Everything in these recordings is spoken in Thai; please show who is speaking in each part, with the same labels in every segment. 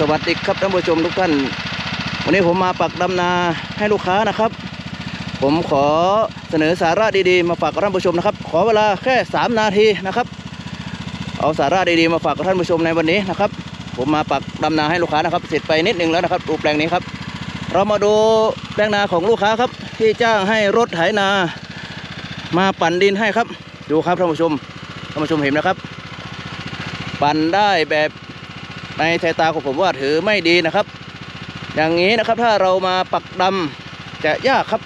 Speaker 1: สวัสดีครับท่านผู้ชมทุกท่าน วันนี้ผมมาปักดำนาให้ลูกค้านะครับ ผมขอเสนอสาระดีๆ มาฝากกับท่านผู้ชมนะครับ ขอเวลาแค่ 3 นาทีนะครับ เอาสาระดีๆมาฝากกับท่านผู้ชมในวันนี้นะครับ ผมมาปักดำนาให้ลูกค้านะครับ เสร็จไปนิดนึงแล้วนะครับดูแปลงนี้ครับ เรามาดูแปลงนาของลูกค้าครับ ที่จ้างให้รถไถนา มาปั่นดินให้ครับ ดูครับท่านผู้ชมท่านผู้ชมเห็นนะครับ ปั่นได้แบบ ในสายตาของผมว่าถือไม่ดีนะครับ อย่างนี้นะครับถ้าเรามาปักดำจะยากครับ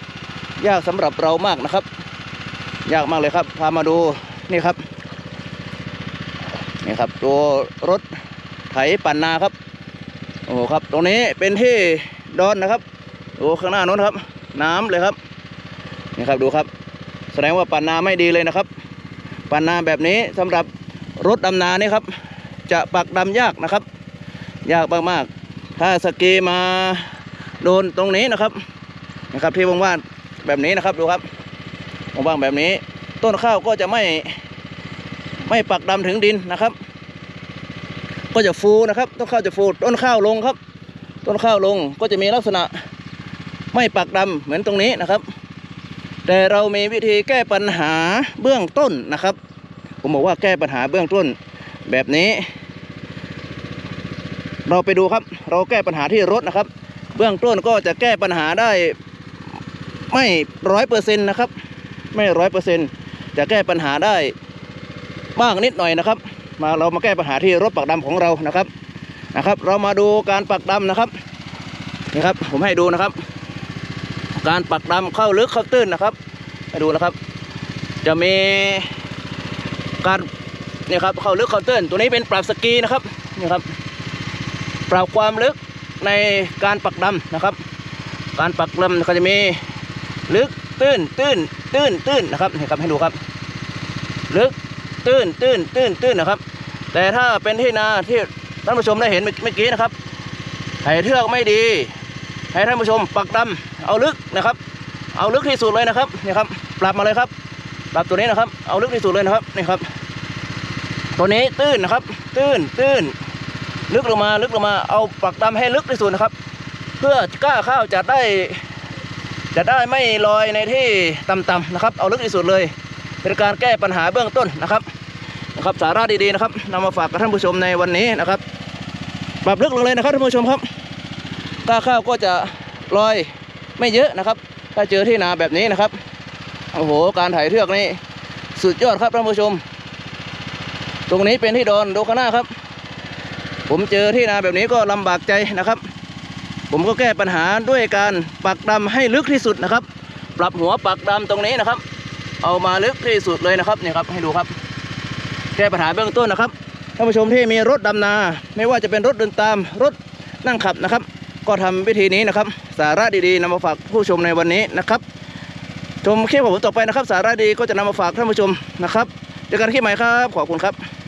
Speaker 1: ยากสำหรับเรามากนะครับ ยากมากเลยครับ พามาดูนี่ครับนี่ครับตัวรถไถปั่นนาครับโอ้โหครับ ตรงนี้เป็นที่ดอนนะครับดูข้างหน้าโน้นครับ น้ำเลยครับนี่ครับดูครับ แสดงว่าปั่นนาไม่ดีเลยนะครับ ปั่นนาแบบนี้สำหรับรถดำนานี่ครับ จะปักดำยากนะครับ ยากมากๆ ถ้าสกีมาโดนตรงนี้นะครับนะครับที่ว่างๆแบบนี้นะครับดูครับว่างๆแบบนี้ ต้นข้าวก็จะไม่ไม่ปักดำถึงดินนะครับ ก็จะฟูนะครับ ต้นข้าวจะฟูต้นข้าวลงครับ ต้นข้าวลงก็จะมีลักษณะไม่ปักดำเหมือนตรงนี้นะครับ แต่เรามีวิธีแก้ปัญหาเบื้องต้นนะครับ ผมบอกว่าแก้ปัญหาเบื้องต้นแบบนี้ เราไปดูครับ เราแก้ปัญหาที่รถนะครับ เบื้องต้นก็จะแก้ปัญหาได้ไม่ร้อยเปอร์เซ็นต์นะครับ ไม่ร้อยเปอร์เซ็นต์จะแก้ปัญหาได้บ้างนิดหน่อยนะครับ มาเรามาแก้ปัญหาที่รถปักดำของเรานะครับนะครับ เรามาดูการปักดำนะครับนี่ครับ ผมให้ดูนะครับ การปักดำเข้าลึกเข้าตื้นนะครับให้ดูนะครับ จะมีการนี่ครับเข้าลึกเข้าตื้นตัวนี้เป็นปรับสกีนะครับนี่ครับ ปรับความลึกในการปักดำนะครับ การปักดำก็จะมีลึกตื้นตื้นตื้นตื้นนะครับนี่ครับให้ดูครับ ลึกตื้นตื้นตื้นตื้นนะครับ แต่ถ้าเป็นที่นาที่ท่านผู้ชมได้เห็นเมื่อกี้นะครับไถเทือกไม่ดี ให้ท่านผู้ชมปักดำเอาลึกนะครับ เอาลึกที่สุดเลยนะครับนี่ครับ ปรับมาเลยครับ ปรับตัวนี้นะครับ เอาลึกที่สุดเลยนะครับนี่ครับ ตัวนี้ตื้นนะครับ ตื้นตื้น ลึกลงมาลึกลงมาเอาปักดำให้ลึกที่สุดนะครับ เพื่อกล้าข้าวจะได้ จะได้ไม่ลอยในที่ต่ำๆนะครับ เอาลึกที่สุดเลย เป็นการแก้ปัญหาเบื้องต้นนะครับนะครับ สาระดีๆนะครับนำมาฝากกับท่านผู้ชมในวันนี้นะครับปรับลึกลงเลยนะครับท่านผู้ชมครับกล้าข้าวก็จะลอยไม่เยอะนะครับ ถ้าเจอที่นาแบบนี้นะครับโอ้โหการถ่ายเทือกนี่สุดยอดครับท่านผู้ชม ตรงนี้เป็นที่ดอนดูข้างหน้าครับ ผมเจอที่นาแบบนี้ก็ลำบากใจนะครับ ผมก็แก้ปัญหาด้วยการปักดำให้ลึกที่สุดนะครับ ปรับหัวปักดำตรงนี้นะครับ เอามาลึกที่สุดเลยนะครับนี่ครับให้ดูครับ แก้ปัญหาเบื้องต้นนะครับท่านผู้ชมที่มีรถดำนา ไม่ว่าจะเป็นรถเดินตามรถนั่งขับนะครับ ก็ทำวิธีนี้นะครับ สาระดีๆนำมาฝากผู้ชมในวันนี้นะครับชมคลิปของผมต่อไปนะครับ สาระดีก็จะนำมาฝากท่านผู้ชมนะครับเจอกันคลิปใหม่ครับ ขอบคุณครับ